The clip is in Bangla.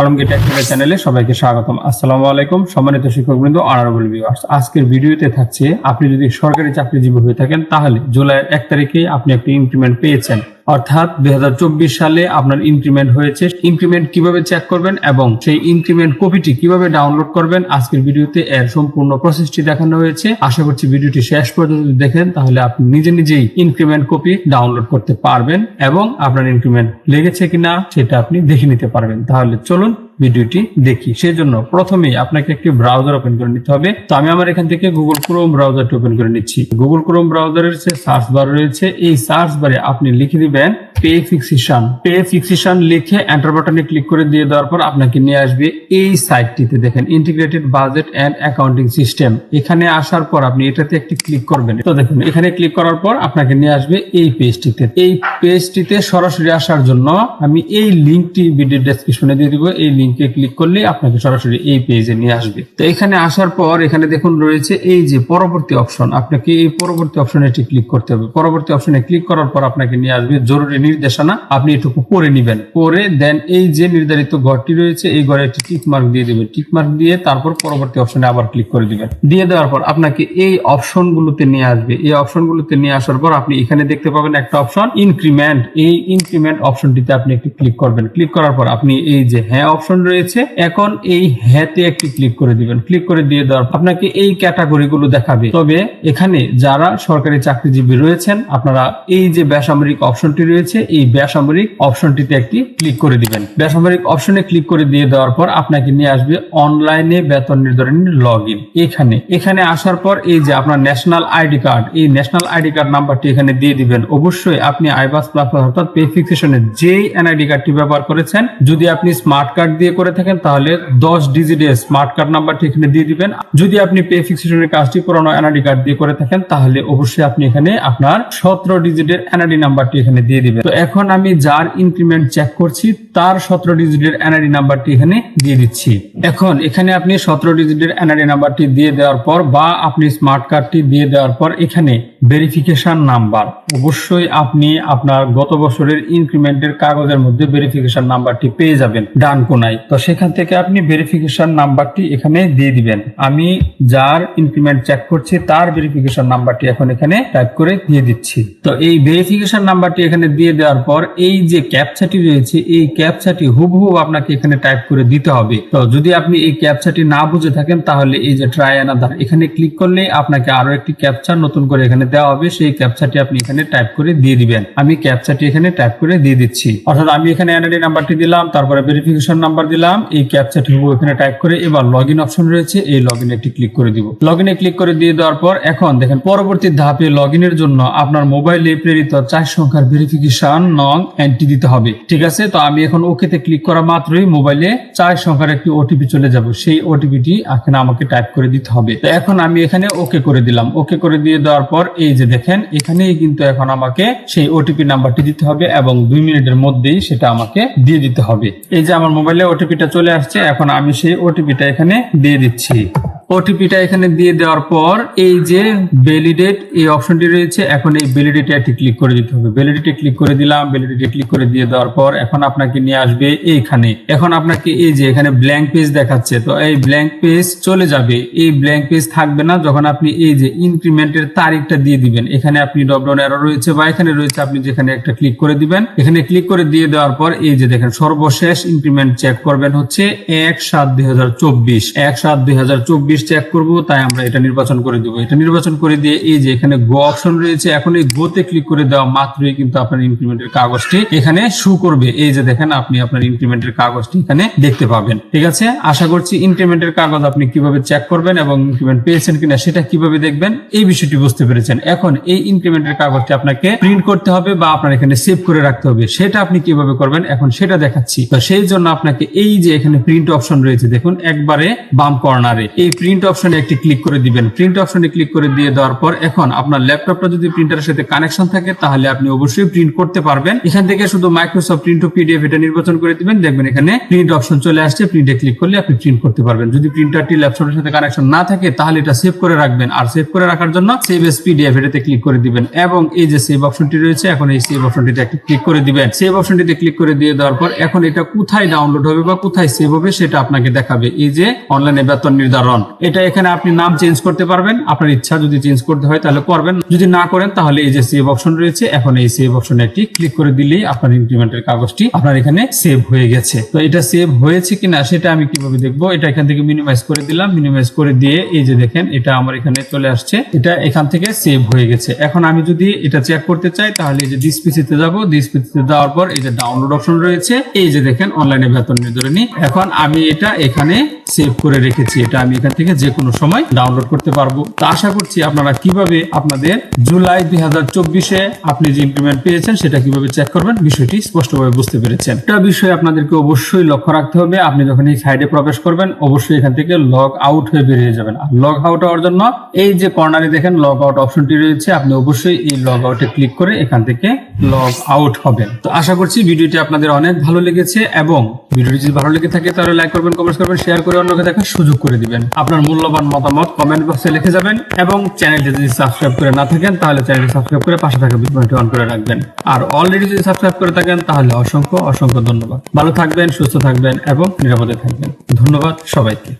আলমগীর টেকনিক্যাল চ্যানেলে সবাইকে স্বাগতম। আসসালামু আলাইকুম, সম্মানিত শিক্ষকবৃন্দ অনারেবল ভিউয়ার্স আজকের ভিডিওতে থাকছে, আপনি যদি সরকারি চাকরিজীবী হয়ে থাকেন, তাহলে জুলাই এক তারিখে আপনি একটি ইনক্রিমেন্ট পেয়েছেন। অর্থাৎ দু হাজার চব্বিশ সালে আপনার ইনক্রিমেন্ট হয়েছে। ইনক্রিমেন্ট কীভাবে চেক করবেন এবং সেই ইনক্রিমেন্ট কপিটি কীভাবে ডাউনলোড করবেন, আজকের ভিডিওতে এর সম্পূর্ণ প্রসেসটি দেখানো হয়েছে। আশা করছি ভিডিওটি শেষ পর্যন্ত দেখেন, তাহলে আপনি নিজে নিজেই ইনক্রিমেন্ট কপি ডাউনলোড করতে পারবেন এবং আপনার ইনক্রিমেন্ট লেগেছে কিনা সেটা আপনি দেখে নিতে পারবেন। তাহলে চলুন ভিডিওটি দেখি। সেজন্য প্রথমেই আপনাকে একটি ব্রাউজার ওপেন করে নিতে হবে। তো আমি আমার এখান থেকে গুগল ক্রোম ব্রাউজারটি ওপেন করে নিচ্ছি। গুগল ক্রোম ব্রাউজারের যে সার্চ বার রয়েছে, এই সার্চ বারে আপনি লিখে দিবেন পে ফিক্সেশন পে ফিক্সেশন লিখে এন্টার বাটনে ক্লিক করে দিয়ে দেওয়ার পর আপনাকে নিয়ে আসবে এই সাইটটিতে দেখেন integrated budget and accounting system এখানে আসার পর আপনি এটাতে একটি ক্লিক করবেন। তো দেখুন, এখানে ক্লিক করার পর আপনাকে নিয়ে আসবে এই পেজটিতে এই পেজটিতে সরাসরি আসার জন্য আমি এই লিঙ্কটি ভিডিও ডেসক্রিপশনে দিয়ে দিব। এই লিঙ্কে ক্লিক করলে আপনাকে সরাসরি এই পেজে নিয়ে আসবে। তো এখানে আসার পর এখানে দেখুন রয়েছে এই যে পরবর্তী অপশন আপনাকে এই পরবর্তী অপশনে এটি ক্লিক করতে হবে। পরবর্তী অপশনে ক্লিক করার পর আপনাকে নিয়ে আসবে জরুরি নির্দেশনা, আপনি এটুকু পড়ে নিবেন। পরে দেন এই যে নির্ধারিত ঘরটি রয়েছে, এই ঘরে একটি টিক মার্ক দিয়ে দিবেন টিক মার্ক দিয়ে তারপর পরবর্তী অপশনে আবার ক্লিক করে দিবেন। দিয়ে দেওয়ার পর আপনাকে এই অপশনগুলোতে নিয়ে আসবে। এই অপশনগুলোতে নিয়ে আসার পর আপনি এখানে দেখতে পাবেন একটা অপশন ইনক্রিমেন্ট এই ইনক্রিমেন্ট অপশনটিতে আপনি একটি ক্লিক করবেন। ক্লিক করার পর আপনি এই যে হ্যাঁ অপশন রয়েছে। এখন এই হ্যাঁতে একটি ক্লিক করে দিবেন। ক্লিক করে দিয়ে দেওয়ার আপনাকে এই ক্যাটাগরিগুলো দেখাবে। তবে এখানে যারা সরকারি চাকরিজীবী রয়েছেন, আপনারা এই যে বেসামরিক অপশনটি রয়েছে, এই বেসামরিক অপশনটিতে একটি ক্লিক করে দিবেন। বেসামরিক অপশনে ক্লিক করে দিয়ে দেওয়ার পর আপনাকে নিয়ে আসবে অনলাইনে বেতন নির্ধারণের লগ এখানে এখানে আসার পর এই যে আপনার ন্যাশনাল আইডি কার্ড এই ন্যাশনাল আইডি কার্ড নাম্বারটি এখানে দিয়ে দিবেন। অবশ্যই আপনি আইবাস প্লাস অর্থাৎ পে ফিক্সেশনের যেই এনআইডি কার্ডটি ব্যবহার করেছেন, যদি আপনি স্মার্ট কার্ড দিয়ে করে থাকেন, তাহলে দশ ডিজিটের স্মার্ট কার্ড নাম্বারটি এখানে দিয়ে দিবেন। যদি আপনি পে ফিক্সেশনের কাজটি পুরনো এনআইডি কার্ড দিয়ে করে থাকেন, তাহলে অবশ্যই আপনি এখানে আপনার সতেরো ডিজিটের এনআইডি নাম্বারটি এখানে দিয়ে দিবেন। তো এখন আমি যার ইনক্রিমেন্ট চেক করছি, তার সতেরো ডিজিটের এনআইডি নাম্বারটি এখানে দিয়ে দিচ্ছি। এখন এখানে আপনি সতেরো ডিজিটের এনআইডি নাম্বারটি দিয়ে দেওয়ার পর বা আপনি স্মার্ট কার্ডটি দিয়ে দেওয়ার পর এখানে ভেরিফিকেশন নাম্বার অবশ্যই আপনি আপনার গত বছরের ইনক্রিমেন্টের কাগজের মধ্যে ভেরিফিকেশন নাম্বারটি পেয়ে যাবেন, ডান কোনায়। তো সেখান থেকে আপনি ভেরিফিকেশন নাম্বারটি এখানে দিয়ে দিবেন। আমি যার ইনক্রিমেন্ট চেক করছি, তার ভেরিফিকেশন নাম্বারটি এখন এখানে টাইপ করে দিয়ে দিচ্ছি। তো এই ভেরিফিকেশন নাম্বারটি এখানে দিয়ে দেওয়ার পর এই যে ক্যাপচাটি রয়েছে, এই ক্যাপচাটি হুবহু আপনাকে এখানে টাইপ করে দিতে হবে। তো যদি আপনি এই ক্যাপচাটি না বুঝে থাকেন, তাহলে এই যে ট্রাই অ্যানাদার এখানে ক্লিক করলে আপনাকে আরও একটি ক্যাপচার নতুন করে এখানে দেওয়া হবে। সেই ক্যাপচাটি আপনি এখানে টাইপ করে দিয়ে দিবেন। আমি ক্যাপচাটি এখানে টাইপ করে দিয়ে দিচ্ছি। অর্থাৎ আমি এখানে এনআইডি নাম্বারটি দিলাম, তারপরে ভেরিফিকেশন নাম্বার দিলাম, এই ক্যাপচাটি হুবহু এখানে টাইপ করে এবার লগ ইন অপশন রয়েছে, এই লগ ইনে একটি ক্লিক করে দিব। লগ ইনে ক্লিক করে দিয়ে দেওয়ার পর এখন দেখেন পরবর্তী ধাপে লগ ইনের জন্য আপনার মোবাইলে প্রেরিত চার সংখ্যার ভেরিফিকেশন নং এন্ট্রি দিতে হবে। ঠিক আছে? তো আমি এখন ওকেতে ক্লিক করা মাত্রই মোবাইলে চার সংখ্যার একটি ওটিপি চলে যাব। সেই ওটিপিটি এখানে আমাকে টাইপ করে দিতে হবে। তো এখন আমি এখানে ওকে করে দিলাম। ওকে করে দিয়ে দেওয়ার পর এই যে দেখেন, এখানেই কিন্তু এখন আমাকে সেই ওটিপি নাম্বারটি দিতে হবে এবং দুই মিনিটের মধ্যেই সেটা আমাকে দিয়ে দিতে হবে। এই যে আমার মোবাইলে ওটিপিটা চলে আসছে। এখন আমি সেই ওটিপিটা এখানে দিয়ে দিচ্ছি। ওটিপিটা এখানে দিয়ে দেওয়ার পর এই যে ভ্যালিডেট এই অপশনটি রয়েছে, এখন এই ভ্যালিডিটি একটি ক্লিক করে দিতে হবে। ভ্যালিডিটি ক্লিক করে দিলাম ভ্যালিডিটি ক্লিক করে দিয়ে দেওয়ার পর এখন আপনাকে নিয়ে আসবে এইখানে। এখন আপনাকে এই যে এখানে ব্ল্যাঙ্ক পেজ দেখাচ্ছে, তো এই ব্ল্যাঙ্ক পেজ চলে যাবে। এই ব্ল্যাঙ্ক পেজ থাকবে না যখন আপনি এই যে ইনক্রিমেন্টের তারিখটা দিয়ে দিবেন। এখানে আপনি ডবডাউন এরো রয়েছে বা এখানে রয়েছে আপনি যেখানে একটা ক্লিক করে দিবেন। এখানে ক্লিক করে দিয়ে দেওয়ার পর এই যে দেখেন, সর্বশেষ ইনক্রিমেন্ট চেক করবেন হচ্ছে এক সাত দুই হাজার চব্বিশ। এক সাত দুই চব্বিশ চেক করব, তাই আমরা এটা নির্বাচন করে দিব। এটা নির্বাচন করে দিয়ে এই যে এখানে গো অপশন রয়েছে, এখন এই গোতে ক্লিক করে দেওয়া মাত্রই কিন্তু আপনার ইনক্রিমেন্টের কাগজটি এখানে শু করবে। এই যে দেখেন, আপনি আপনার ইনক্রিমেন্টের কাগজটি এখানে দেখতে পাবেন। ঠিক আছে? আশা করছি ইনক্রিমেন্টের কাগজ আপনি কীভাবে চেক করবেন এবং ইনক্রিমেন্ট পেয়েছেন কিনা সেটা কীভাবে দেখবেন, এই বিষয়টি বুঝতে পেরেছেন। এখন এই ইনক্রিমেন্টের কাগজটি আপনাকে প্রিন্ট করতে হবে বা আপনার এখানে সেভ করে রাখতে হবে। সেটা আপনি কীভাবে করবেন, এখন সেটা দেখাচ্ছি। তো সেই জন্য আপনাকে এই যে এখানে প্রিন্ট অপশন রয়েছে, দেখুন, একবারে বাম কর্নারে এই প্রিন্ট অপশনে একটি ক্লিক করে দিবেন। প্রিন্ট অপশনে ক্লিক করে দিয়ে দেওয়ার পর এখন আপনার ল্যাপটপটা যদি প্রিন্টারের সাথে কানেকশন থাকে, তাহলে আপনি অবশ্যই প্রিন্ট করতে পারবেন। এখান থেকে শুধু মাইক্রোসফট প্রিন্ট ও পিডিএফ এটা নির্বাচন করে দিবেন। দেখবেন এখানে প্রিন্ট অপশন চলে আসছে। প্রিন্টে ক্লিক করলে আপনি প্রিন্ট করতে পারবেন। যদি প্রিন্টারটি ল্যাপটপের সাথে কানেকশন না থাকে, তাহলে এটা সেভ করে রাখবেন। আর সেভ করে রাখার জন্য সেভ এস পিডিএফ এটাতে ক্লিক করে দিবেন। এবং এই যে সেভ অপশনটি রয়েছে, এখন এই সেভ অপশনটিতে একটা ক্লিক করে দিবেন। সেভ অপশনটিতে ক্লিক করে দিয়ে দেওয়ার পর এখন এটা কোথায় ডাউনলোড হবে বা কোথায় সেভ হবে, সেটা আপনাকে দেখাবে। এই যে অনলাইনে বেতন নির্ধারণ। এটা এখানে আপনি নাম চেঞ্জ করতে পারবেন। আপনার ইচ্ছা যদি চেঞ্জ করতে হয় তাহলে করবেন। যদি না করেন তাহলে এই যে সেভ অপশন রয়েছে, এখন এই সেভ অপশনে একটি ক্লিক করে দিলেই আপনার ইনক্রিমেন্টের কাগজটি আপনার এখানে সেভ হয়ে গেছে। তো এটা সেভ হয়েছে কিনা সেটা আমি কীভাবে দেখব? এটা এখান থেকে মিনিমাইজ করে দিলাম। মিনিমাইজ করে দিয়ে এই যে দেখেন, এটা আমার এখানে চলে আসছে। এটা এখান থেকে সেভ হয়ে গেছে। এখন আমি যদি এটা চেক করতে চাই, তাহলে এই যে ডিসপিসিতে যাব। ডিসপিসিতে যাওয়ার পর এই যে ডাউনলোড অপশন রয়েছে। এই যে দেখেন অনলাইনে বেতন নির্ধারণী। এখন আমি এটা এখানে সেভ করে রেখেছি, এটা আমি এখান থেকে যে কোনো সময় ডাউনলোড করতে পারব। তো আশা করছি আপনারা কীভাবে আপনাদের জুলাই দুই হাজার চব্বিশে আপনি যে ইনক্রিমেন্ট পেয়েছেন, সেটা কীভাবে চেক করবেন, বিষয়টি স্পষ্টভাবে বুঝতে পেরেছেন। একটা বিষয় আপনাদেরকে অবশ্যই লক্ষ্য রাখতে হবে, আপনি যখন এই সাইডে প্রবেশ করবেন, অবশ্যই এখান থেকে লগ আউট হয়ে বেরিয়ে যাবেন। আর লগ আউট হওয়ার জন্য এই যে কর্নারে দেখেন লগ আউট অপশনটি রয়েছে, আপনি অবশ্যই এই লগ আউটে ক্লিক করে এখান থেকে লগ আউট হবেন। তো আশা করছি ভিডিওটি আপনাদের অনেক ভালো লেগেছে এবং ভিডিওটি যদি ভালো লেগে থাকে, তাহলে লাইক করবেন কমেন্ট করবেন শেয়ার করে অন্যকে দেখার সুযোগ করে দিবেন। আপনার মূল্যবান মতামত কমেন্ট বক্সে লিখে যাবেন এবং চ্যানেলটি যদি সাবস্ক্রাইব করে না থাকেন, তাহলে চ্যানেলটি সাবস্ক্রাইব করে পাশে থাকা বিজ্ঞানটি অন করে রাখবেন। আর অলরেডি যদি সাবস্ক্রাইব করে থাকেন, তাহলে অসংখ্য অসংখ্য ধন্যবাদ। ভালো থাকবেন, সুস্থ থাকবেন এবং নিরাপদে থাকবেন। ধন্যবাদ সবাইকে।